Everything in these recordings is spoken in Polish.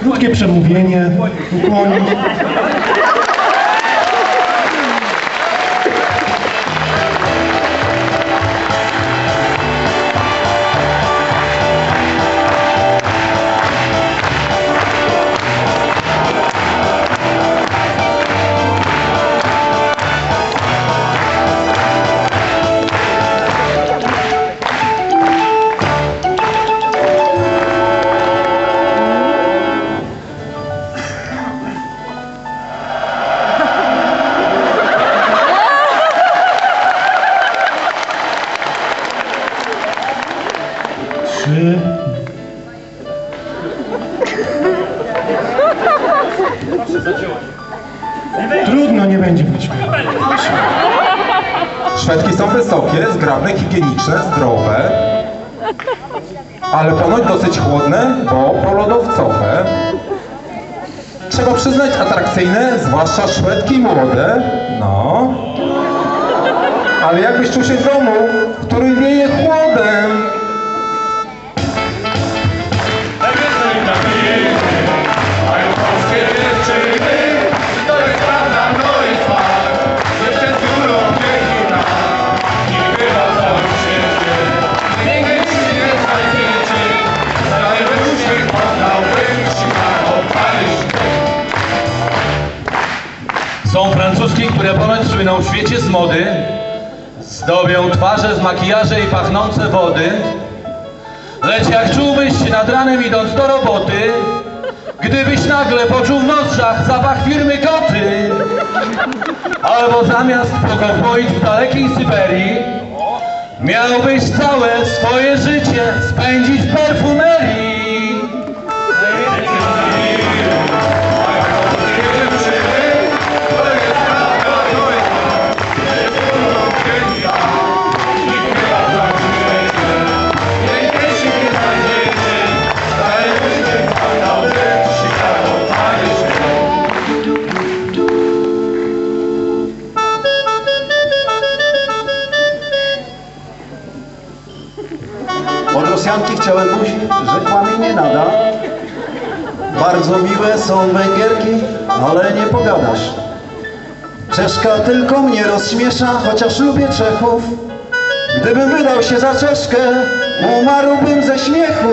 krótkie przemówienie, ukłonić. Trzy. Trudno, nie będzie być. Szwedki są wysokie, zgrabne, higieniczne, zdrowe, ale ponoć dosyć chłodne, bo polodowcowe. Trzeba przyznać atrakcyjne, zwłaszcza Szwedki młode. No. Ale jakbyś czuł się w domu, który wieje chłodem. Są francuski, które ponoć słyną w świecie z mody, zdobią twarze z makijaże i pachnące wody. Lecz jak czułbyś nad ranem idąc do roboty, gdybyś nagle poczuł w nozdrzach zapach firmy koty, albo zamiast pokopoić w dalekiej Syberii, miałbyś całe swoje życie spędzić w perfumerii. Rosjanki chciałem buzi, rzekła mi nie nada. Bardzo miłe są Węgierki, ale nie pogadasz. Czeszka tylko mnie rozśmiesza, chociaż lubię Czechów. Gdybym wydał się za Czeszkę, umarłbym ze śmiechu.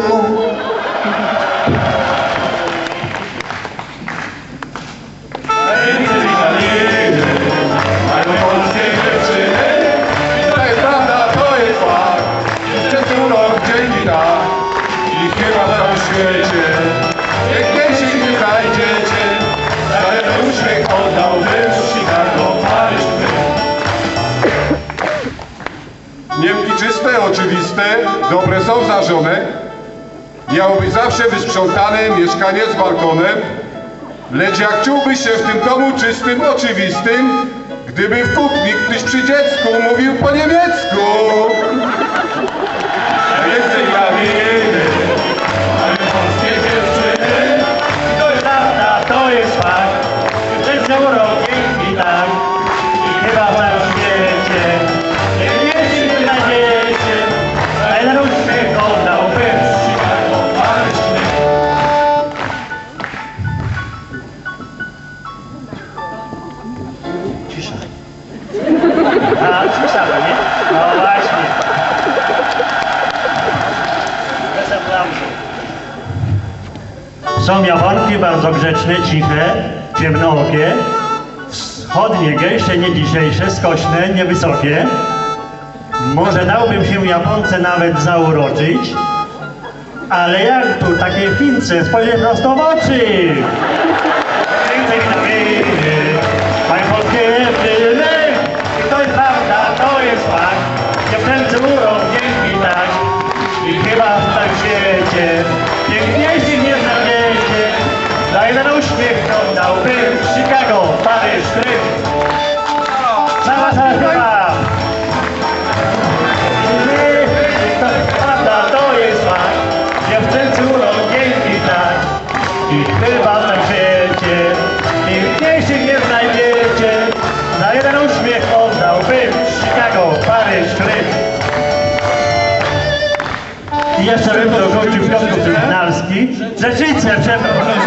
Świecie. Piękniejszych nie znajdziecie. Cały uśmiech oddałbym Chicago, Paryż, Niemki czyste, oczywiste, dobre są zażone. Miało być zawsze wysprzątane mieszkanie z balkonem. Lecz jak czułbyś się w tym domu czystym, oczywistym, gdyby w kuchni ktoś przy dziecku mówił po niemiecku? A, no nie? No właśnie. Bez aplauzu. Są Japonki bardzo grzeczne, ciche, ciemnookie, wschodnie, gęście, nie dzisiejsze, skośne, niewysokie. Może dałbym się Japonce nawet zauroczyć, ale jak tu takie Fince spojrzeć prosto w oczy? Piękniejszych nie znajdziecie. Za jeden uśmiech oddałbym Chicago, Paryż, Krym. I jeszcze bym dorzucił Piotr Trybunalski, Rzeczyce, przepraszam. Grażynka. Grażynka.